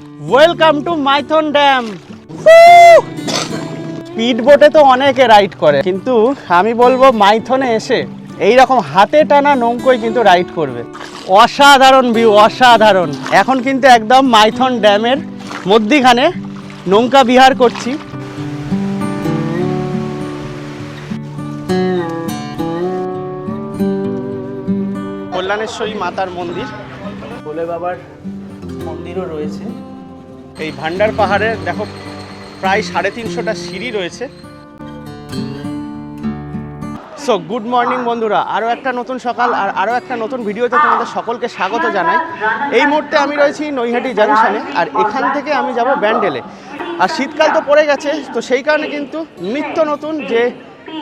Welcome to Maithon dam speed বোটে তো অনেকে রাইড করে, কিন্তু আমি বলব মাইথনে এসে এই রকম হাতে টানা নৌকোয় কিন্তু রাইড করবে। অসাধারণ ভিউ অসাধারণ। এখন কিন্তু একদম মাইথন ড্যামের মধ্যিখানে নৌকা বিহার করছি। কল্যাণেশ্বরী মাতার মন্দির। ভোলে বাবার মন্দিরও রয়েছে। এই ভান্ডার পাহাড়ে দেখো প্রায় সাড়ে তিনশোটা সিঁড়ি রয়েছে। সো গুড মর্নিং বন্ধুরা আরও একটা নতুন সকাল আর আরও একটা নতুন ভিডিওতে তোমাদের সকলকে স্বাগত জানাই। এই মুহূর্তে আমি রয়েছি নৈহাটি জাংশনে আর এখান থেকে আমি যাব ব্যান্ডেলে। আর শীতকাল তো পড়ে গেছে, তো সেই কারণে কিন্তু নিত্য নতুন যে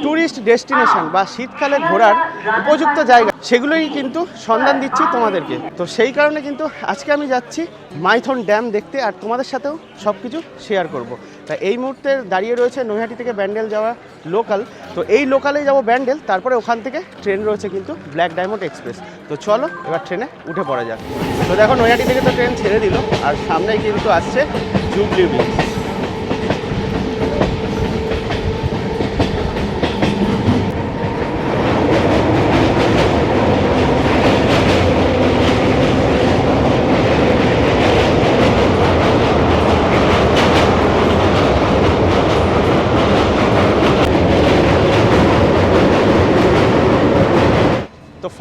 ট্যুরিস্ট ডেস্টিনেশন বা শীতকালে ঘোরার উপযুক্ত জায়গা। সেগুলোই কিন্তু সন্ধান দিচ্ছি তোমাদেরকে। তো সেই কারণে কিন্তু আজকে আমি যাচ্ছি মাইথন ড্যাম দেখতে আর তোমাদের সাথেও সব কিছু শেয়ার করব। তা এই মুহূর্তে দাঁড়িয়ে রয়েছে নৈহাটি থেকে ব্যান্ডেল যাওয়া লোকাল। তো এই লোকালে যাব ব্যান্ডেল, তারপরে ওখান থেকে ট্রেন রয়েছে কিন্তু ব্ল্যাক ডায়মন্ড এক্সপ্রেস। তো চলো, এবার ট্রেনে উঠে পড়া যাক। তো দেখো নৈহাটি থেকে তো ট্রেন ছেড়ে দিল, আর সামনেই কিন্তু আসছে জুবলি ব্রিজ।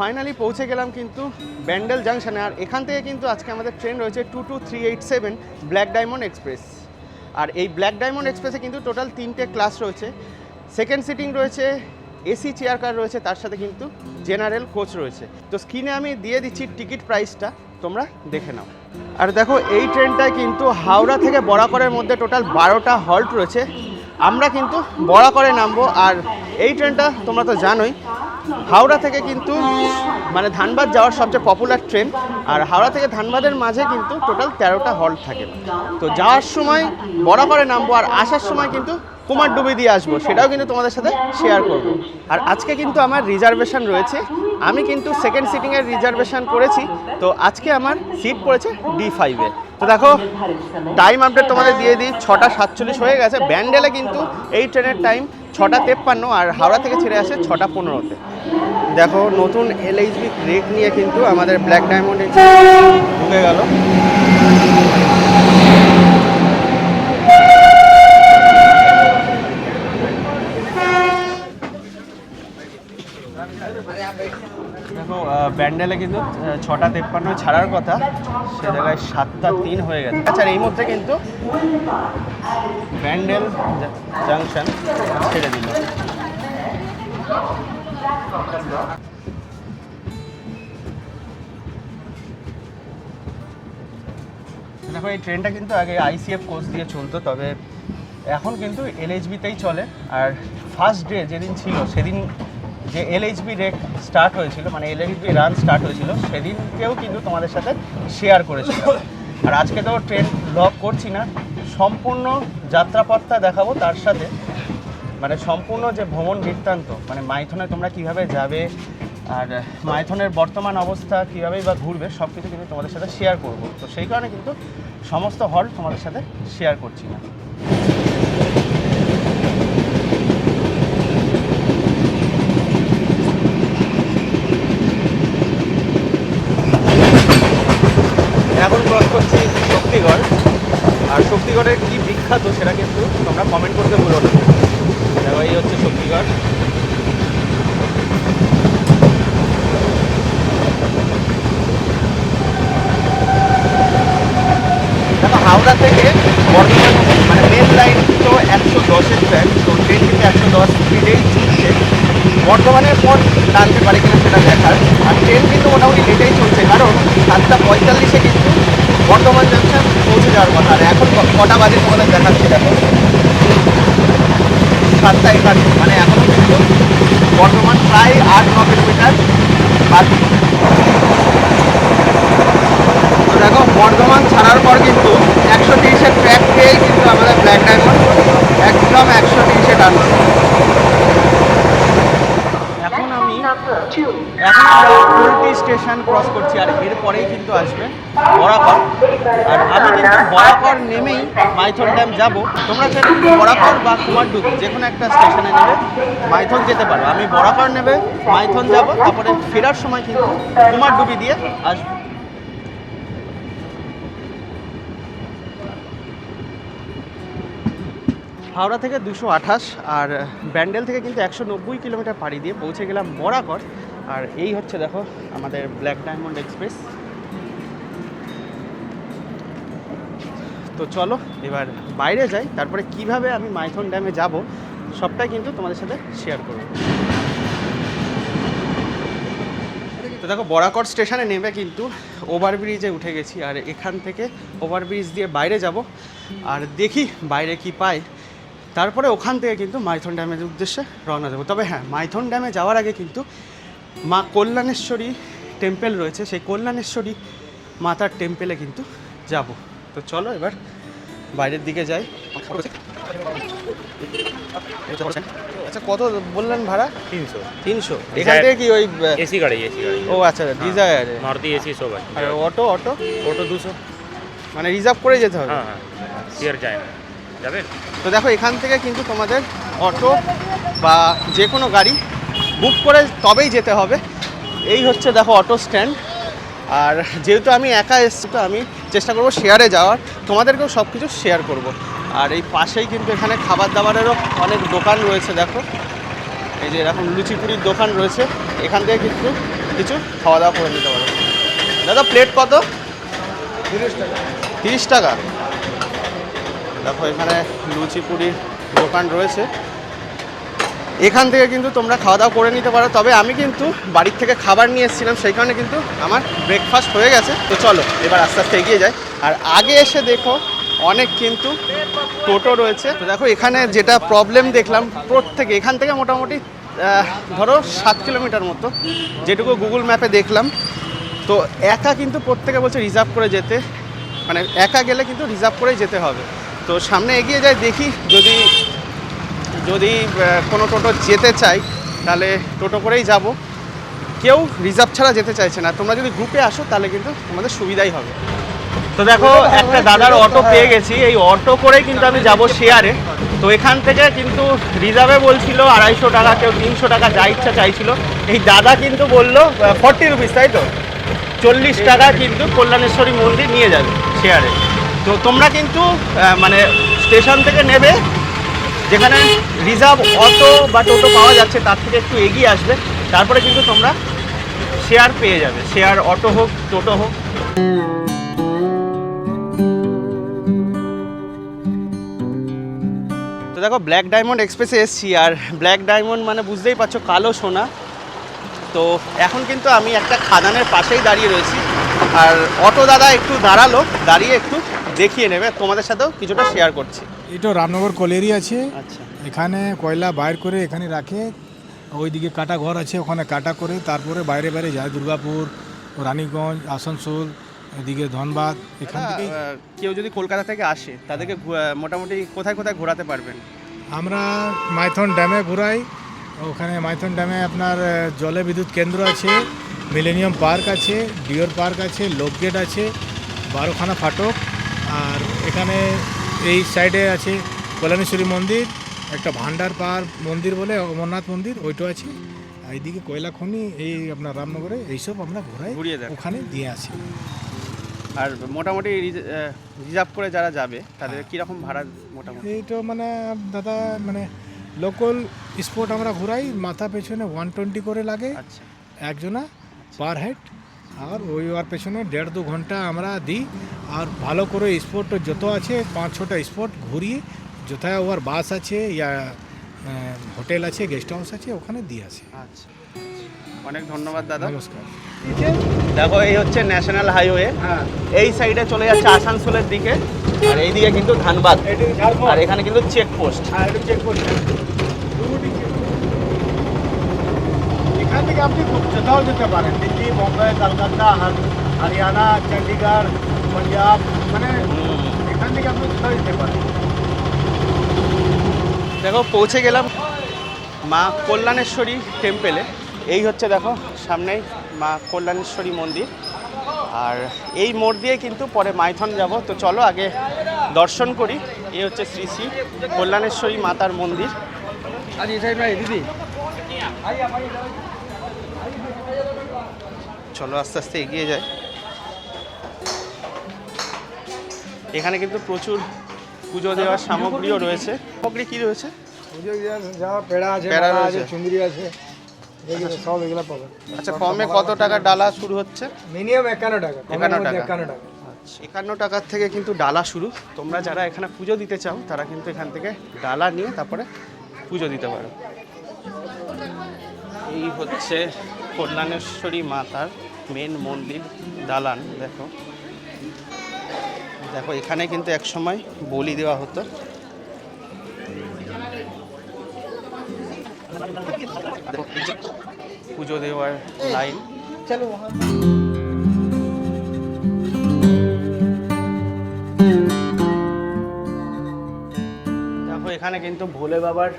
ফাইনালি পৌঁছে গেলাম কিন্তু ব্যান্ডেল জাংশনে। আর এখান থেকে কিন্তু আজকে আমাদের ট্রেন রয়েছে two two three eight seven black diamond express. আর এই ব্ল্যাক ডায়মন্ড এক্সপ্রেসে কিন্তু টোটাল তিনটে ক্লাস রয়েছে। সেকেন্ড সিটিং রয়েছে, এসি চেয়ার কার রয়েছে, তার সাথে কিন্তু জেনারেল কোচ রয়েছে। তো স্ক্রিনে আমি দিয়ে দিচ্ছি টিকিট প্রাইসটা, তোমরা দেখে নাও। আর দেখো, এই ট্রেনটায় কিন্তু হাওড়া থেকে বরাকরের মধ্যে টোটাল বারোটা হল্ট রয়েছে। আমরা কিন্তু বরাকরে নামবো, আর এই ট্রেনটা তোমরা তো জানোই। হাওড়া থেকে কিন্তু মানে ধানবাদ যাওয়ার সবচেয়ে পপুলার ট্রেন, আর হাওড়া থেকে ধানবাদের মাঝে কিন্তু টোটাল তেরোটা হল্ট থাকে। তো যাওয়ার সময় বরাবরে নামবো, আর আসার সময় কিন্তু কুমার কুমারডুবি দিয়ে আসব, সেটাও কিন্তু তোমাদের সাথে শেয়ার করব। আর আজকে কিন্তু আমার রিজার্ভেশন রয়েছে। আমি কিন্তু সেকেন্ড সিটিংয়ের রিজার্ভেশন করেছি, তো আজকে আমার সিট পড়েছে ডি ফাইভে তো দেখো টাইম আপডেট তোমাদের দিয়ে দিই, ছটা সাতচল্লিশ হয়ে গেছে। ব্যান্ডেলে কিন্তু এই ট্রেনের টাইম ছটা তেপ্পান্ন আর হাওড়া থেকে ছেড়ে আসে ছটা পনেরোতে। দেখো, নতুন এলএইচবি ব্রেক নিয়ে কিন্তু আমাদের ব্ল্যাক ডায়মন্ড ঢুকে গেল দেখো আহ, ব্যান্ডেলে কিন্তু ছটা তেপ্পান্ন ছাড়ার কথা। সে জায়গায় সাতটা তিন হয়ে গেছে। আচ্ছা এই মধ্যে কিন্তু ব্যান্ডেল জাংশন ছেড়ে দিল। দেখো, এই ট্রেনটা কিন্তু আগে আইসিএফ কোচ দিয়ে চলতো, তবে এখন কিন্তু এলএইচবিতেই চলে। আর ফার্স্ট ডে যেদিন ছিল, সেদিন যে এলএইচবি রেক স্টার্ট হয়েছিল মানে এলএইচবি রান স্টার্ট হয়েছিল, সেদিনকেও কিন্তু তোমাদের সাথে শেয়ার করেছিল আর আজকে তো ট্রেন লক করছি না, সম্পূর্ণ যাত্রাপথটা দেখাবো তার সাথে। মানে সম্পূর্ণ যে ভ্রমণ বৃত্তান্ত মানে মাইথনে তোমরা কীভাবে যাবে, আর মাইথনের বর্তমান অবস্থা কীভাবেই বা ঘুরবে সব কিছু কিন্তু তোমাদের সাথে শেয়ার করব। তো সেই কারণে কিন্তু সমস্ত হল তোমাদের সাথে শেয়ার করছি না এখন ক্রস করছি শক্তিগড় আর শক্তিগড়ের কি বিখ্যাত সেটা কিন্তু তোমরা কমেন্ট করতে ভুলো না। দেখো, এই হচ্ছে শক্তিগড় দেখো, হাওড়া থেকে বর্ধমান মানে মেন লাইন তো একশো দশের ট্র্যাক তো ট্রেন থেকে একশো দশ স্পিডেই চলছে। বর্ধমানের পর টানতে পারে কিনা সেটা দেখার। আর ট্রেন কিন্তু মোটামুটি লেটেই চলছে, কারণ সাতটা পঁয়তাল্লিশে কিন্তু বর্ধমান জাংশন পৌঁছে যাওয়ার কথা আর এখন কটা বাজে তোমাদের দেখাচ্ছি দেখো। সাতটা একান্ন মানে এখনও কিন্তু বর্ধমান প্রায় আট ন কিলোমিটার বাকি। তো দেখো, বর্ধমান ছাড়ার পর কিন্তু একশো তিরিশের ট্র্যাক পেয়েই কিন্তু আমাদের ব্ল্যাক ডায়মন্ড একদম একশো তিরিশে টানবে এখন আমি এখন আমরা স্টেশন ক্রস করছি আর এরপরেই কিন্তু আসবে বরাকর। আর আমি কিন্তু বরাকর নেমেই মাইথন ড্যাম যাব। তোমরা চাইলে বরাকর বা কুমারডুব যে কোনো একটা স্টেশনে নেবে মাইথন যেতে পারো। আমি বরাকর নেবে মাইথন যাব তারপরে ফেরার সময় কিন্তু কুমারডুবি দিয়ে আসব। হাওড়া থেকে দুশো আঠাশ আর ব্যান্ডেল থেকে কিন্তু একশো নব্বই কিলোমিটার পাড়ি দিয়ে পৌঁছে গেলাম বরাকর। আর এই হচ্ছে দেখো আমাদের ব্ল্যাক ডায়মন্ড এক্সপ্রেস। তো চলো, এবার বাইরে যাই, তারপরে কীভাবে আমি মাইথন ড্যামে যাব, সবটাই কিন্তু তোমাদের সাথে শেয়ার করব। তো দেখো বরাকর স্টেশনে নেমে কিন্তু ওভারব্রিজে উঠে গেছি, আর এখান থেকে ওভারব্রিজ দিয়ে বাইরে যাব, আর দেখি বাইরে কি পাই। তারপরে ওখান থেকে কিন্তু মাইথন ড্যামের উদ্দেশ্যে রওনা দেবো। তবে হ্যাঁ মাইথন ড্যামে যাওয়ার আগে কিন্তু মা কল্যাণেশ্বরী টেম্পেল রয়েছে, সেই কল্যাণেশ্বরী মাতার টেম্পেলে কিন্তু যাব। তো চলো এবার বাইরের দিকে যাই। আচ্ছা কত বললেন ভাড়া? তিনশো। তিনশো। এখান থেকে কি ওই এসি গাড়ি এসি গাড়ি। ও আচ্ছা ডিজায়ারে। মারুতি এসি সব আছে। আর অটো অটো? অটো দুশো। মানে রিজার্ভ করে যেতে হবে? হ্যাঁ হ্যাঁ শেয়ার যায় না। তো দেখো এখান থেকে কিন্তু তোমাদের অটো বা যে কোনো গাড়ি বুক করে তবেই যেতে হবে। এই হচ্ছে দেখো অটো স্ট্যান্ড। আর যেহেতু আমি একা এসছি তো আমি চেষ্টা করব শেয়ারে যাওয়ার। তোমাদেরকেও সব কিছু শেয়ার করব। আর এই পাশেই কিন্তু এখানে খাবার দাবারেরও অনেক দোকান রয়েছে দেখো। এই যে এরকম লুচি লুচিপুরির দোকান রয়েছে এখান থেকে কিন্তু কিছু খাওয়া দাওয়া করে নিতে পারো। দাদা প্লেট কত? তিরিশ টাকা। তিরিশ টাকা। দেখো এখানে লুচি লুচিপুরির দোকান রয়েছে। এখান থেকে কিন্তু তোমরা খাওয়া দাওয়া করে নিতে পারো। তবে আমি কিন্তু বাড়ির থেকে খাবার নিয়ে এসেছিলাম, সেই কারণে কিন্তু আমার ব্রেকফাস্ট হয়ে গেছে। তো চলো, এবার আস্তে আস্তে এগিয়ে যাই। আর আগে এসে দেখো, অনেক কিন্তু টোটো রয়েছে। তো দেখো, এখানে যেটা প্রবলেম দেখলাম, প্রত্যেকে, এখান থেকে মোটামুটি ধরো সাত কিলোমিটার মতো, যেটুকু গুগল ম্যাপে দেখলাম। তো একা কিন্তু প্রত্যেকে বলছে রিজার্ভ করে যেতে। মানে একা গেলে কিন্তু রিজার্ভ করেই যেতে হবে। তো সামনে এগিয়ে যাই, দেখি যদি যদি কোনো টোটো যেতে চাই, তাহলে টোটো করেই যাব। কেউ রিজার্ভ ছাড়া যেতে চাইছে না। তোমরা যদি গ্রুপে আসো, তাহলে কিন্তু তোমাদের সুবিধাই হবে। তো দেখো, একটা দাদার অটো পেয়ে গেছি। এই অটো করেই কিন্তু আমি যাব শেয়ারে তো এখান থেকে কিন্তু রিজার্ভে বলছিল, আড়াইশো টাকা, কেউ তিনশো টাকা, যা ইচ্ছা চাইছিল। এই দাদা কিন্তু বলল ফর্টি রুপিস তাই তো? চল্লিশ টাকা কিন্তু কল্যাণেশ্বরী মন্দির নিয়ে যাবে শেয়ারে তো তোমরা কিন্তু মানে স্টেশন থেকে নেবে যেখানে রিজার্ভ অটো বা টোটো পাওয়া যাচ্ছে তার থেকে একটু এগিয়ে আসবে। তারপরে কিন্তু তোমরা শেয়ার পেয়ে যাবে। শেয়ার অটো হোক টোটো হোক। তো দেখো ব্ল্যাক ডায়মন্ড এক্সপ্রেসে এসছি। আর ব্ল্যাক ডায়মন্ড মানে বুঝতেই পারছ কালো সোনা। তো এখন কিন্তু আমি একটা খাদানের পাশেই দাঁড়িয়ে রয়েছি। আর অটো দাদা একটু দাঁড়াল দাঁড়িয়ে একটু দেখিয়ে নেবে। তোমাদের সাথেও কিছুটা শেয়ার করছি। এটা রামনগর কলেরি আছে। আচ্ছা। এখানে কয়লা বাইর করে এখানে রাখে। ওইদিকে কাটা ঘর আছে ওখানে কাটা করে তারপরে বাইরে বাইরে যায়। দুর্গাপুর রানীগঞ্জ আসানসোল এদিকে ধনবাদ এখান আহ, কেউ যদি কলকাতা থেকে আসে তাদেরকে মোটামুটি কোথায় কোথায় ঘোরাতে পারবেন? আমরা মাইথন ড্যামে ঘুরাই। ওখানে মাইথন ড্যামে আপনার জলে বিদ্যুৎ কেন্দ্র আছে মিলেনিয়াম পার্ক আছে ডিওর পার্ক আছে লোকগেট আছে বারোখানা ফাটক। আর এখানে এই সাইডে আছে কল্যাণেশ্বরী মন্দির একটা ভান্ডার পার মন্দির বলে অমরনাথ মন্দির ওইটা আছে। এইদিকে কয়লা খনি এই আপনার রামনগরে এইসব আমরা ঘোরাই। ওখানে দিয়ে আসি। আর মোটামুটি রিজার্ভ করে যারা যাবে তাদের হ্যাঁ। কীরকম ভাড়া মোটামুটি? এইটা মানে দাদা মানে লোকাল স্পট আমরা ঘুরাই মাথা পেছনে ওয়ান টোয়েন্টি করে লাগে। আচ্ছা। একজনা পার হেড আর ওই ওর পেছনে দেড় দু ঘণ্টা আমরা দিই। আর ভালো করে স্পোর্ট যত আছে পাঁচ ছটা স্পট ঘুরিয়ে যথায় ওর বাস আছে ইয়া হোটেল আছে গেস্ট হাউস আছে ওখানে দিয়ে আসি। আচ্ছা অনেক ধন্যবাদ দাদা। নমস্কার। দেখো এই হচ্ছে ন্যাশনাল হাইওয়ে। এই সাইডে চলে যাচ্ছে আসানসোলের দিকে। আর এই দিকে কিন্তু ধানবাদ। আর এখানে কিন্তু চেকপোস্ট চেকপোস্ট এখান থেকে আপনি কোথাও যেতে পারেন। দিল্লি বোম্বে কলকাতা হরিয়ানা চণ্ডীগড় পাঞ্জাব মানে এখান থেকে আপনি কোথাও যেতে পারেন। দেখো পৌঁছে গেলাম মা কল্যাণেশ্বরী টেম্পেলে এই হচ্ছে দেখো সামনেই মা কল্যাণেশ্বরী মন্দির। আর এই মোড় দিয়ে কিন্তু পরে মাইথন যাব। তো চলো আগে দর্শন করি। এই হচ্ছে শ্রী শ্রী কল্যাণেশ্বরী মাতার মন্দির। চলো আস্তে আস্তে এগিয়ে যায় এখানে কিন্তু প্রচুর পুজো দেওয়ার সামগ্রীও রয়েছে। সামগ্রী কি রয়েছে? পেড়া আছে পেড়া আছে চুন্দিরি আছে সব এগুলো পাবেন। আচ্ছা কমে কত টাকা ডালা শুরু হচ্ছে? মিনিমাম একান্ন টাকা একান্ন টাকা। একান্ন টাকা। আচ্ছা। একান্ন টাকার থেকে কিন্তু ডালা শুরু। তোমরা যারা এখানে পুজো দিতে চাও তারা কিন্তু এখান থেকে ডালা নিয়ে তারপরে পুজো দিতে পারো। এই হচ্ছে কল্যাণেশ্বরী মাতার মেন মন্দির দালান দেখো। দেখো এখানে কিন্তু এক সময় বলি দেওয়া হতো। পুজো দেওয়ার লাইন। চলো। দেখো এখানে কিন্তু ভোলে বাবার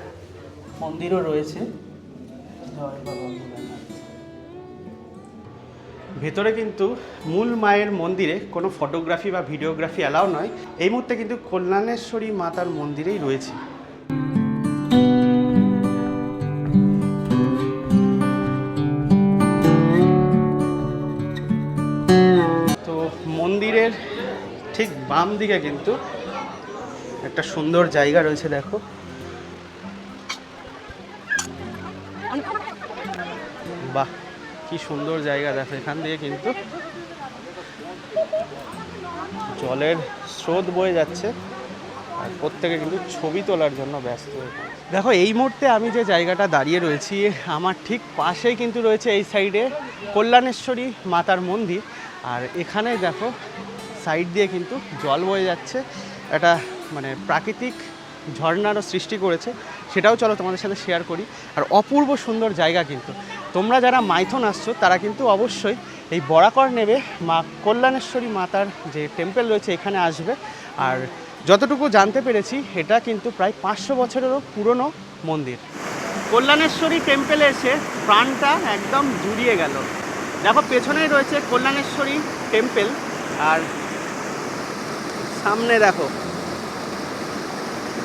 মন্দিরও রয়েছে। জয় বাবা। ভেতরে কিন্তু মূল মায়ের মন্দিরে কোনো ফটোগ্রাফি বা ভিডিওগ্রাফি অ্যালাউ নয়। এই মুহূর্তে কিন্তু কল্যাণেশ্বরী মাতার মন্দিরেই রয়েছে। তো মন্দিরের ঠিক বাম দিকে কিন্তু একটা সুন্দর জায়গা রয়েছে, দেখো। বাহ! কি সুন্দর জায়গা দেখো এখান দিয়ে কিন্তু। জলের স্রোত বয়ে যাচ্ছে আর প্রত্যেকে কিন্তু ছবি তোলার জন্য ব্যস্ত দেখো, এই মুহূর্তে আমি যে জায়গাটা দাঁড়িয়ে রয়েছি, আমার ঠিক পাশেই কিন্তু রয়েছে এই সাইডে কল্যাণেশ্বরী মাতার মন্দির। আর এখানে দেখো, সাইড দিয়ে কিন্তু জল বয়ে যাচ্ছে। একটা মানে প্রাকৃতিক ঝর্ণারও সৃষ্টি করেছে। সেটাও চলো তোমাদের সাথে শেয়ার করি। আর অপূর্ব সুন্দর জায়গা কিন্তু। তোমরা যারা মাইথন আসছো, তারা কিন্তু অবশ্যই এই বরাকর নেবে মা কল্যাণেশ্বরী মাতার যে টেম্পল রয়েছে, এখানে আসবে। আর যতটুকু জানতে পেরেছি, এটা কিন্তু প্রায় পাঁচশো বছরেরও পুরনো মন্দির। কল্যাণেশ্বরী টেম্পলে এসে প্রাণটা একদম জুড়িয়ে গেল। দেখো, পেছনেই রয়েছে কল্যাণেশ্বরী টেম্পেল আর সামনে দেখো,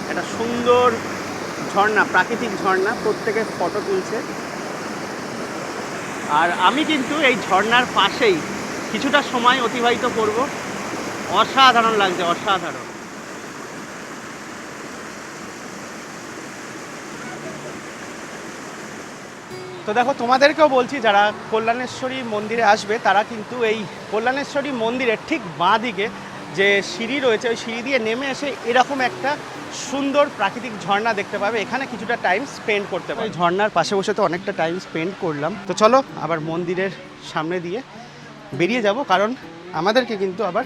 একটা সুন্দর ঝর্ণা, প্রাকৃতিক ঝর্ণা প্রত্যেকে ফটো তুলছে। আর আমি কিন্তু এই ঝর্ণার পাশেই কিছুটা সময় অতিবাহিত করব। অসাধারণ লাগছে, অসাধারণ। তো দেখো, তোমাদেরকেও বলছি, যারা কল্যাণেশ্বরী মন্দিরে আসবে, তারা কিন্তু এই কল্যাণেশ্বরী মন্দিরের ঠিক বাঁ দিকে যে সিঁড়ি রয়েছে, ওই সিঁড়ি দিয়ে নেমে এসে এরকম একটা সুন্দর প্রাকৃতিক ঝর্ণা দেখতে পাবে। এখানে কিছুটা টাইম স্পেন্ড করতে পারবে। ঝর্ণার পাশে বসে তো অনেকটা টাইম স্পেন্ড করলাম। তো চলো, আবার মন্দিরের সামনে দিয়ে বেরিয়ে যাব, কারণ আমাদেরকে কিন্তু আবার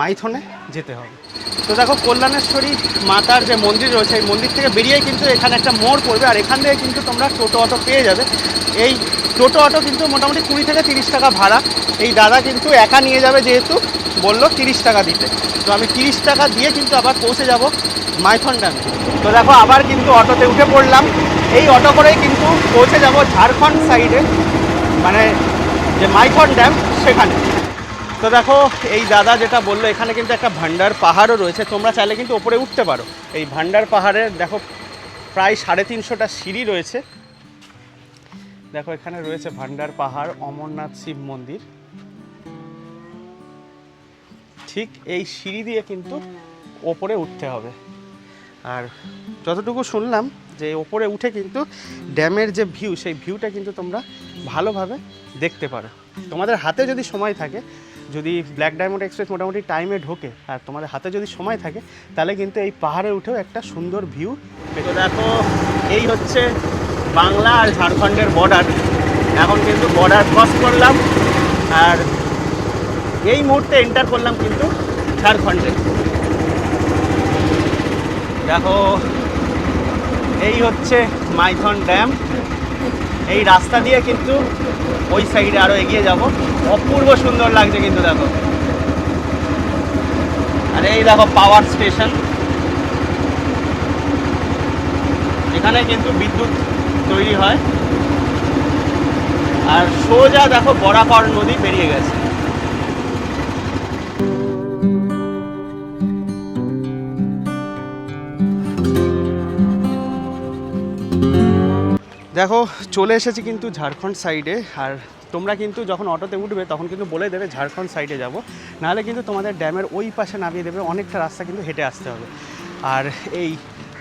মাইথনে যেতে হবে। তো দেখো, কল্যাণেশ্বরী মাতার যে মন্দির রয়েছে, এই মন্দির থেকে বেরিয়েই কিন্তু এখানে একটা মোড় পড়বে, আর এখান থেকে কিন্তু তোমরা টোটো অটো পেয়ে যাবে। এই টোটো অটো কিন্তু মোটামুটি কুড়ি থেকে তিরিশ টাকা ভাড়া। এই দাদা কিন্তু একা নিয়ে যাবে যেহেতু। বলল তিরিশ টাকা দিতে। তো আমি তিরিশ টাকা দিয়ে কিন্তু আবার পৌঁছে যাব মাইথন ড্যামে তো দেখো, আবার কিন্তু অটোতে উঠে পড়লাম। এই অটো করেই কিন্তু পৌঁছে যাব ঝাড়খণ্ড সাইডে মানে যে মাইথন ড্যাম সেখানে। তো দেখো, এই দাদা যেটা বলল, এখানে কিন্তু একটা ভান্ডার পাহাড়ও রয়েছে। তোমরা চাইলে কিন্তু ওপরে উঠতে পারো। এই ভান্ডার পাহাড়ে দেখো, প্রায় সাড়ে তিনশোটা সিঁড়ি রয়েছে। দেখো, এখানে রয়েছে ভান্ডার পাহাড়, অমরনাথ শিব মন্দির। ঠিক এই সিঁড়ি দিয়ে কিন্তু ওপরে উঠতে হবে। আর যতটুকু শুনলাম যে ওপরে উঠে কিন্তু ড্যামের যে ভিউ সেই ভিউটা কিন্তু তোমরা ভালোভাবে দেখতে পারো। তোমাদের হাতে যদি সময় থাকে যদি ব্ল্যাক ডায়মন্ড এক্সপ্রেস মোটামুটি টাইমে ঢোকে আর তোমাদের হাতে যদি সময় থাকে তাহলে কিন্তু এই পাহাড়ে উঠেও একটা সুন্দর ভিউ পেতে দেখো এই হচ্ছে বাংলা আর ঝাড়খণ্ডের বর্ডার এখন কিন্তু বর্ডার ক্রস করলাম আর এই মুহূর্তে এন্টার করলাম কিন্তু ঝাড়খণ্ডে। দেখো, এই হচ্ছে মাইথন ড্যাম। এই রাস্তা দিয়ে কিন্তু ওই সাইডে আরও এগিয়ে যাব। অপূর্ব সুন্দর লাগছে কিন্তু দেখো। আর এই দেখো পাওয়ার স্টেশন এখানে কিন্তু বিদ্যুৎ তৈরি হয়। আর সোজা দেখো বরাকর নদী বেরিয়ে গেছে। দেখো, চলে এসেছি কিন্তু ঝাড়খণ্ড সাইডে আর তোমরা কিন্তু যখন অটোতে উঠবে, তখন কিন্তু বলে দেবে ঝাড়খণ্ড সাইডে যাব। নাহলে কিন্তু তোমাদের ড্যামের ওই পাশে নামিয়ে দেবে, অনেকটা রাস্তা কিন্তু হেঁটে আসতে হবে। আর এই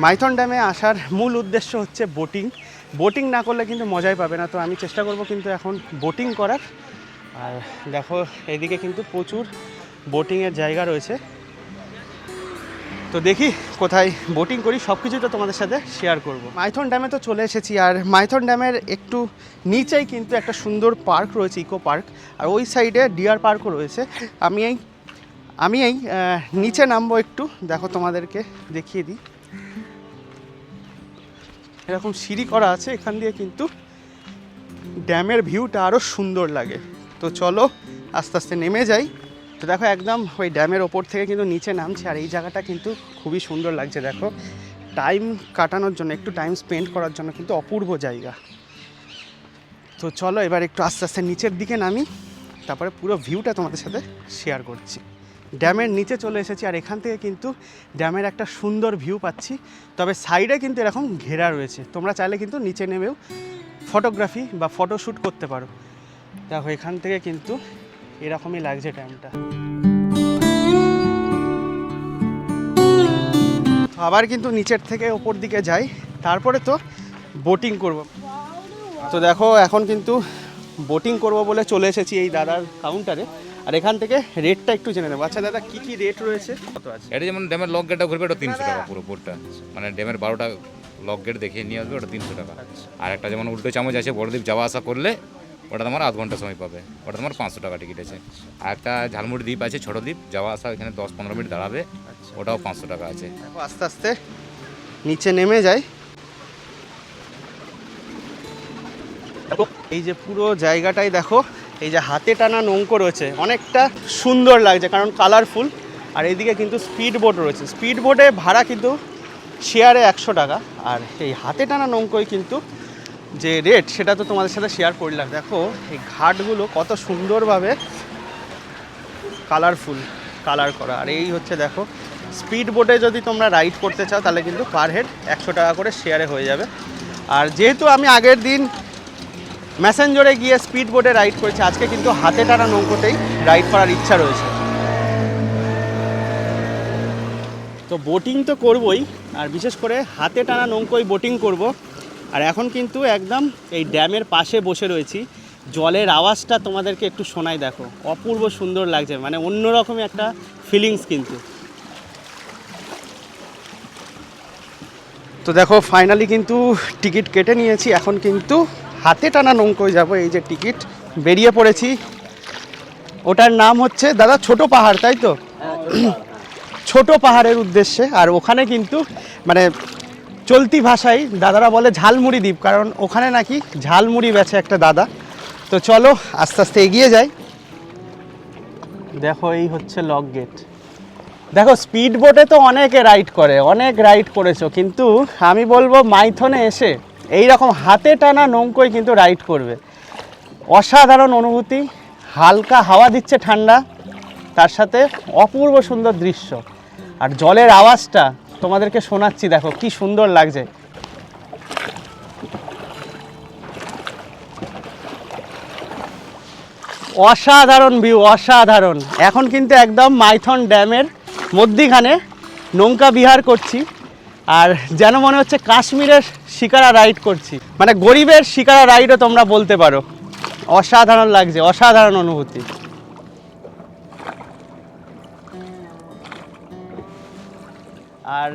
মাইথন ড্যামে আসার মূল উদ্দেশ্য হচ্ছে বোটিং বোটিং না করলে কিন্তু মজাই পাবে না। তো আমি চেষ্টা করব কিন্তু এখন বোটিং করার। আর দেখো, এদিকে কিন্তু প্রচুর বোটিংয়ের জায়গা রয়েছে। তো দেখি কোথায় বোটিং করি সব কিছুই তো তোমাদের সাথে শেয়ার করব। মাইথন ড্যামে তো চলে এসেছি, আর মাইথন ড্যামের একটু নিচেই কিন্তু একটা সুন্দর পার্ক রয়েছে, ইকো পার্ক, আর ওই সাইডে ডিয়ার পার্কও রয়েছে। আমি এই আমি এই নিচে নামবো একটু, দেখো তোমাদেরকে দেখিয়ে দিই। এরকম সিঁড়ি করা আছে এখান দিয়ে কিন্তু, ড্যামের ভিউটা আরও সুন্দর লাগে। তো চলো আস্তে আস্তে নেমে যাই। তো দেখো একদম ওই ড্যামের ওপর থেকে কিন্তু নিচে নামছে, আর এই জায়গাটা কিন্তু খুবই সুন্দর লাগছে দেখো। টাইম কাটানোর জন্য, একটু টাইম স্পেন্ড করার জন্য কিন্তু অপূর্ব জায়গা। তো চলো এবার একটু আস্তে আস্তে নিচের দিকে নামি, তারপরে পুরো ভিউটা তোমাদের সাথে শেয়ার করছি। ড্যামের নিচে চলে এসেছি, আর এখান থেকে কিন্তু ড্যামের একটা সুন্দর ভিউ পাচ্ছি। তবে সাইডে কিন্তু এরকম ঘেরা রয়েছে। তোমরা চাইলে কিন্তু নিচে নেমেও ফটোগ্রাফি বা ফটোশ্যুট করতে পারো। দেখো, এখান থেকে কিন্তু এরকমই লাগছে টাইমটা আবার কিন্তু নিচের থেকে ওপর দিকে যাই। তারপরে তো বোটিং করব। তো দেখো এখন কিন্তু বোটিং করব বলে চলে এসেছি এই দাদার কাউন্টারে আর এখান থেকে রেটটা একটু জেনে নেব। আচ্ছা দাদা কি কি রেট রয়েছে? কত আছে? এটা যেমন ড্যামের লক গেটটা ঘুরবে ওটা তিনশো টাকা পুরো বোর্ডটা মানে ড্যামের বারোটা লক গেট দেখিয়ে নিয়ে আসবে ওটা তিনশো টাকা। আর একটা যেমন উল্টো চামচ আছে বড়দ্বীপ যাওয়া আসা করলে ওটা তোমার আধ ঘণ্টা সময় পাবে। ওটা তোমার পাঁচশো টাকা টিকিট আছে। আর একটা ঝালমুড়ি দ্বীপ আছে ছোটো দ্বীপ। যাওয়া আসা এখানে দশ পনেরো মিনিট দাঁড়াবে। ওটাও পাঁচশো টাকা আছে। আস্তে আস্তে নিচে নেমে যাই। এই যে পুরো জায়গাটাই দেখো এই যে হাতে টানা নৌকো রয়েছে। অনেকটা সুন্দর লাগছে কারণ কালারফুল আর এইদিকে কিন্তু স্পিড বোট রয়েছে। স্পিড বোটে ভাড়া কিন্তু শেয়ারে একশো টাকা। আর এই হাতে টানা নৌকোয় কিন্তু যে রেট সেটা তো তোমাদের সাথে শেয়ার করলাম। দেখো, এই ঘাটগুলো কত সুন্দরভাবে কালারফুল কালার করা। আর এই হচ্ছে দেখো স্পিড বোটে যদি তোমরা রাইড করতে চাও, তাহলে কিন্তু পার হেড একশো টাকা করে শেয়ারে হয়ে যাবে। আর যেহেতু আমি আগের দিন ম্যাসেঞ্জরে গিয়ে স্পিড বোটে রাইড করেছি, আজকে কিন্তু হাতে টানা নৌকোতেই রাইড করার ইচ্ছা রয়েছে। তো বোটিং তো করবই, আর বিশেষ করে হাতে টানা নৌকোয় বোটিং করব। আর এখন কিন্তু একদম এই ড্যামের পাশে বসে রয়েছি। জলের আওয়াজটা তোমাদেরকে একটু শোনাই দেখো। অপূর্ব সুন্দর লাগছে মানে অন্যরকমই একটা ফিলিংস কিন্তু। তো দেখো ফাইনালি কিন্তু টিকিট কেটে নিয়েছি। এখন কিন্তু হাতে টানা নৌকোয় যাব এই যে টিকিট। বেরিয়ে পড়েছি। ওটার নাম হচ্ছে দাদা ছোট পাহাড় তাই তো? ছোট পাহাড়ের উদ্দেশ্যে। আর ওখানে কিন্তু মানে চলতি ভাষায় দাদারা বলে ঝালমুড়ি দ্বীপ, কারণ ওখানে নাকি ঝালমুড়ি বেছে একটা দাদা। তো চলো, আস্তে আস্তে এগিয়ে যাই। দেখো, এই হচ্ছে লক গেট। দেখো স্পিড বোটে তো অনেকে রাইড করে, অনেক রাইড করেছ, কিন্তু আমি বলব মাইথনে এসে এই রকম হাতে টানা নৌকোয় কিন্তু রাইড করবে। অসাধারণ অনুভূতি, হালকা হাওয়া দিচ্ছে ঠান্ডা, তার সাথে অপূর্ব সুন্দর দৃশ্য। আর জলের আওয়াজটা তোমাদেরকে শোনাচ্ছি, দেখো কি সুন্দর লাগছে। অসাধারণ ভিউ অসাধারণ। এখন কিন্তু একদম মাইথন ড্যামের মধ্যিখানে নৌকা বিহার করছি, আর যেন মনে হচ্ছে কাশ্মীরের শিকারা রাইড করছি। মানে গরিবের শিকারা রাইডও তোমরা বলতে পারো। অসাধারণ লাগছে, অসাধারণ অনুভূতি। আর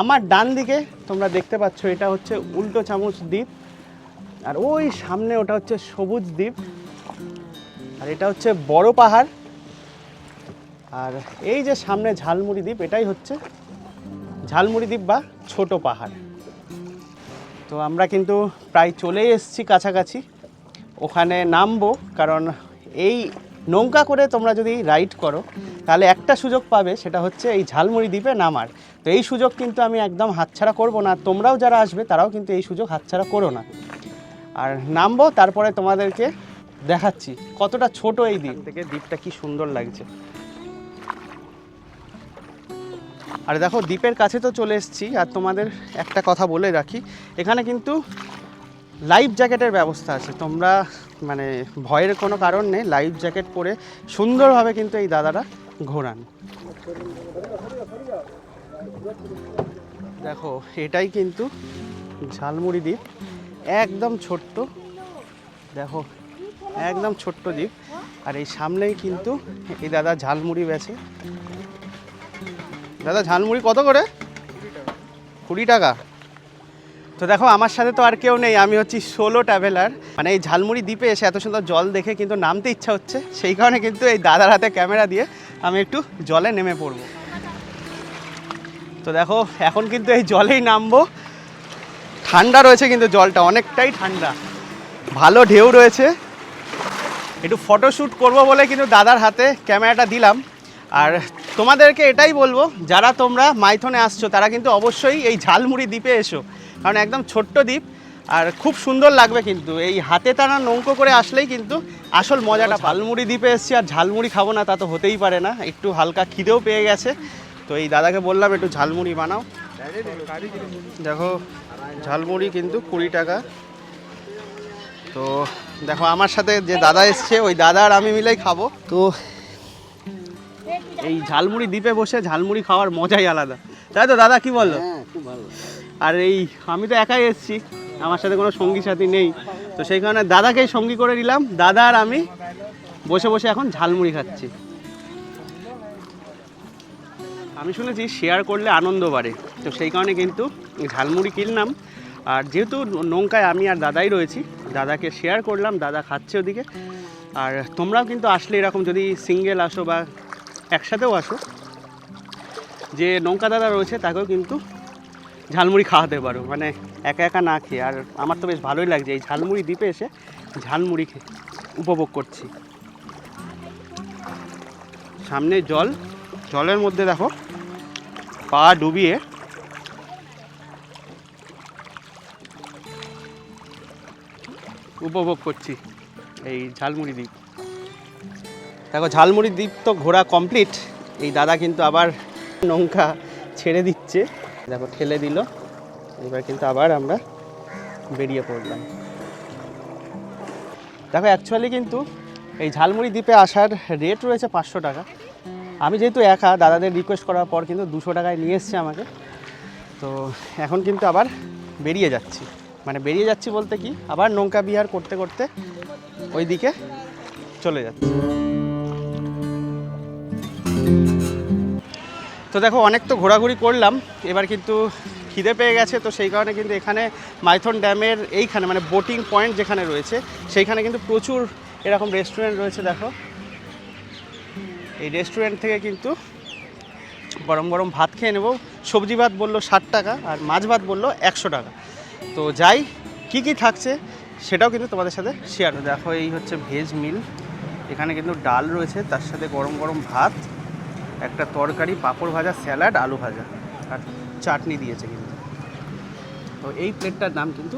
আমার ডান দিকে তোমরা দেখতে পাচ্ছ, এটা হচ্ছে উল্টো চামচ দ্বীপ। আর ওই সামনে ওটা হচ্ছে সবুজ দ্বীপ। আর এটা হচ্ছে বড় পাহাড়। আর এই যে সামনে ঝালমুড়ি দ্বীপ, এটাই হচ্ছে ঝালমুড়ি দ্বীপ বা ছোট পাহাড়। তো আমরা কিন্তু প্রায় চলেই এসেছি কাছাকাছি। ওখানে নামবো, কারণ এই নৌকা করে তোমরা যদি রাইড করো তাহলে একটা সুযোগ পাবে সেটা হচ্ছে এই ঝালমুড়ি দ্বীপে নামার। তো এই সুযোগ কিন্তু আমি একদম হাতছাড়া করব না তোমরাও যারা আসবে তারাও কিন্তু এই সুযোগ হাতছাড়া করো না। আর নামবো তারপরে তোমাদেরকে দেখাচ্ছি কতটা ছোট এই দ্বীপ। থেকে দ্বীপটা কি সুন্দর লাগছে। আর দেখো দ্বীপের কাছে তো চলে এসেছি আর তোমাদের একটা কথা বলে রাখি। এখানে কিন্তু লাইফ জ্যাকেটের ব্যবস্থা আছে। তোমরা মানে ভয়ের কোনো কারণ নেই, লাইফ জ্যাকেট পরে সুন্দরভাবে কিন্তু এই দাদারা ঘোরান। দেখো, এটাই কিন্তু ঝালমুড়ি দ্বীপ। একদম ছোট্ট। দেখো, একদম ছোট্ট দ্বীপ। আর এই সামনেই কিন্তু এই দাদা ঝালমুড়ি বেছে। দাদা, ঝালমুড়ি কত করে? কুড়ি টাকা। তো দেখো, আমার সাথে তো আর কেউ নেই, আমি হচ্ছি সোলো ট্রাভেলার মানে এই ঝালমুড়ি দ্বীপে এসে এত সুন্দর জল দেখে কিন্তু নামতে ইচ্ছা হচ্ছে, সেই কারণে কিন্তু এই দাদার হাতে ক্যামেরা দিয়ে আমি একটু জলে নেমে পড়ব। তো দেখো, এখন কিন্তু এই জলেই নামবো। ঠান্ডা রয়েছে কিন্তু জলটা, অনেকটাই ঠান্ডা। ভালো ঢেউ রয়েছে। একটু ফটোশ্যুট করব বলে কিন্তু দাদার হাতে ক্যামেরাটা দিলাম। আর তোমাদেরকে এটাই বলব, যারা তোমরা মাইথনে আসছো, তারা কিন্তু অবশ্যই এই ঝালমুড়ি দ্বীপে এসো। কারণ একদম ছোট্ট দ্বীপ আর খুব সুন্দর লাগবে কিন্তু। এই হাতে টানা নৌকো করে আসলেই কিন্তু আসল মজাটা ঝালমুড়ি দ্বীপে এসছি আর ঝালমুড়ি খাব না তা তো হতেই পারে না। একটু হালকা খিদেও পেয়ে গেছে। তো এই দাদাকে বললাম একটু ঝালমুড়ি বানাও। দেখো ঝালমুড়ি কিন্তু কুড়ি টাকা। তো দেখো আমার সাথে যে দাদা এসছে ওই দাদা আর আমি মিলেই খাব। তো এই ঝালমুড়ি দ্বীপে বসে ঝালমুড়ি খাওয়ার মজাই আলাদা। তাই তো দাদা কি বলল? আর এই, আমি তো একাই এসেছি, আমার সাথে কোনো সঙ্গী সাথী নেই। তো সেই কারণে দাদাকেই সঙ্গী করে নিলাম। দাদা আর আমি বসে বসে এখন ঝালমুড়ি খাচ্ছি। আমি শুনেছি শেয়ার করলে আনন্দ বাড়ে। তো সেই কারণে কিন্তু ঝালমুড়ি কিনলাম। আর যেহেতু নৌকায় আমি আর দাদাই রয়েছি, দাদাকে শেয়ার করলাম, দাদা খাচ্ছে ওদিকে। আর তোমরাও কিন্তু আসলে এরকম যদি সিঙ্গেল আসো বা একসাথেও আসো, যে নৌকা দাদা রয়েছে, তাকেও কিন্তু ঝালমুড়ি খাওয়াতে পারো মানে একা একা না খেয়ে। আর আমার তো বেশ ভালোই লাগছে, এই ঝালমুড়ি দ্বীপে এসে ঝালমুড়ি খেয়ে উপভোগ করছি। সামনে জল, জলের মধ্যে দেখো, পা ডুবিয়ে উপভোগ করছি এই ঝালমুড়ি দ্বীপ। দেখো, ঝালমুড়ি দ্বীপ তো ঘোরা কমপ্লিট এই দাদা কিন্তু আবার নৌকা ছেড়ে দিচ্ছে। দেখো, ঠেলে দিল। এবার কিন্তু আবার আমরা বেরিয়ে পড়লাম। দেখো অ্যাকচুয়ালি কিন্তু এই ঝালমুড়ি দ্বীপে আসার রেট রয়েছে পাঁচশো টাকা। আমি যেহেতু একা, দাদাদের রিকোয়েস্ট করার পর কিন্তু দুশো টাকায় নিয়ে এসছে আমাকে। তো এখন কিন্তু আবার বেরিয়ে যাচ্ছি। মানে বেরিয়ে যাচ্ছি বলতে কি, আবার নৌকা বিহার করতে করতে ওই দিকে চলে যাচ্ছি। তো দেখো, অনেক তো ঘোরাঘুরি করলাম, এবার কিন্তু খিদে পেয়ে গেছে, তো সেই কারণে কিন্তু এখানে মাইথন ড্যামের এইখানে মানে বোটিং পয়েন্ট যেখানে রয়েছে, সেইখানে কিন্তু প্রচুর এরকম রেস্টুরেন্ট রয়েছে, দেখো। এই রেস্টুরেন্ট থেকে কিন্তু গরম গরম ভাত খেয়ে নেব। সবজি ভাত বলল ষাট টাকা, আর মাছ ভাত বলল একশো টাকা। তো যাই, কি কি থাকছে সেটাও কিন্তু তোমাদের সাথে শেয়ার দেখো, এই হচ্ছে ভেজ মিল এখানে কিন্তু ডাল রয়েছে, তার সাথে গরম গরম ভাত। একটা তরকারি, পাঁপড় ভাজা, স্যালাড, আলু ভাজা আর চাটনি দিয়েছে কিন্তু। তো এই প্লেটটার দাম কিন্তু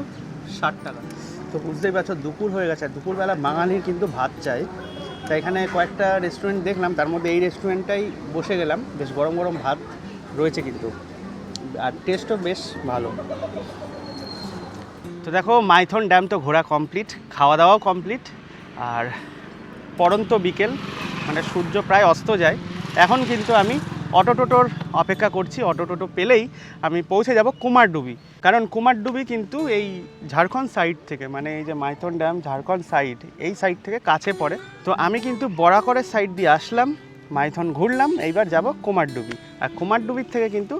ষাট টাকা। তো বুঝতেই পারছ, দুপুর হয়ে গেছে। দুপুরবেলা বাঙালির কিন্তু ভাত চাই। তাই এখানে কয়েকটা রেস্টুরেন্ট দেখলাম, তার মধ্যে এই রেস্টুরেন্টটাই বসে গেলাম। বেশ গরম গরম ভাত রয়েছে কিন্তু। আর টেস্টও বেশ ভালো। তো দেখো, মাইথন ড্যাম তো ঘোরা কমপ্লিট খাওয়া দাওয়াও কমপ্লিট আর পরন্ত বিকেল মানে সূর্য প্রায় অস্ত যায়। এখন কিন্তু আমি অটো টোটোর অপেক্ষা করছি অটো টোটো পেলেই আমি পৌঁছে যাব কুমারডুবি। কারণ কুমারডুবি কিন্তু এই ঝাড়খণ্ড সাইড থেকে মানে এই যে মাইথন ড্যাম ঝাড়খণ্ড সাইড এই সাইড থেকে কাছে পড়ে। তো আমি কিন্তু বরাকরের সাইড দিয়ে আসলাম, মাইথন ঘুরলাম, এইবার যাব কুমারডুবি। আর কুমারডুবির থেকে কিন্তু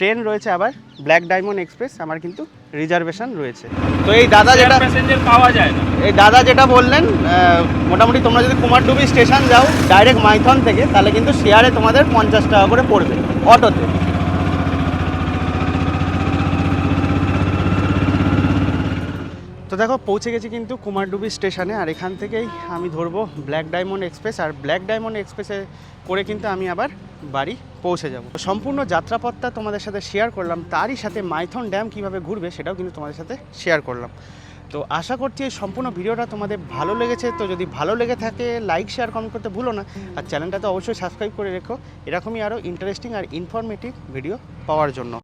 ট্রেন রয়েছে আবার ব্ল্যাক ডায়মন্ড এক্সপ্রেস আমার কিন্তু রিজার্ভেশন রয়েছে। তো এই দাদা যেটা প্যাসেঞ্জার পাওয়া যায় না। এই দাদা যেটা বললেন মোটামুটি তোমরা যদি কুমারডুবি স্টেশন যাও ডাইরেক্ট মাইথন থেকে তাহলে কিন্তু শেয়ারে তোমাদের পঞ্চাশ টাকা করে পড়বে অটোতে। তো দেখো, পৌঁছে গেছি কিন্তু কুমারডুবি স্টেশনে, আর এখান থেকেই আমি ধরবো ব্ল্যাক ডায়মন্ড এক্সপ্রেস আর ব্ল্যাক ডায়মন্ড এক্সপ্রেসে করে কিন্তু আমি আবার বাড়ি পৌঁছে যাব। সম্পূর্ণ যাত্রাপথটা তোমাদের সাথে শেয়ার করলাম, তারই সাথে মাইথন ড্যাম কীভাবে ঘুরবে সেটাও কিন্তু তোমাদের সাথে শেয়ার করলাম। তো আশা করছি এই সম্পূর্ণ ভিডিওটা তোমাদের ভালো লেগেছে, তো যদি ভালো লেগে থাকে লাইক শেয়ার কমেন্ট করতে ভুলো না, আর চ্যানেলটা তো অবশ্যই সাবস্ক্রাইব করে রেখো। এরকমই আরও ইন্টারেস্টিং আর ইনফরমেটিভ ভিডিও পাওয়ার জন্য।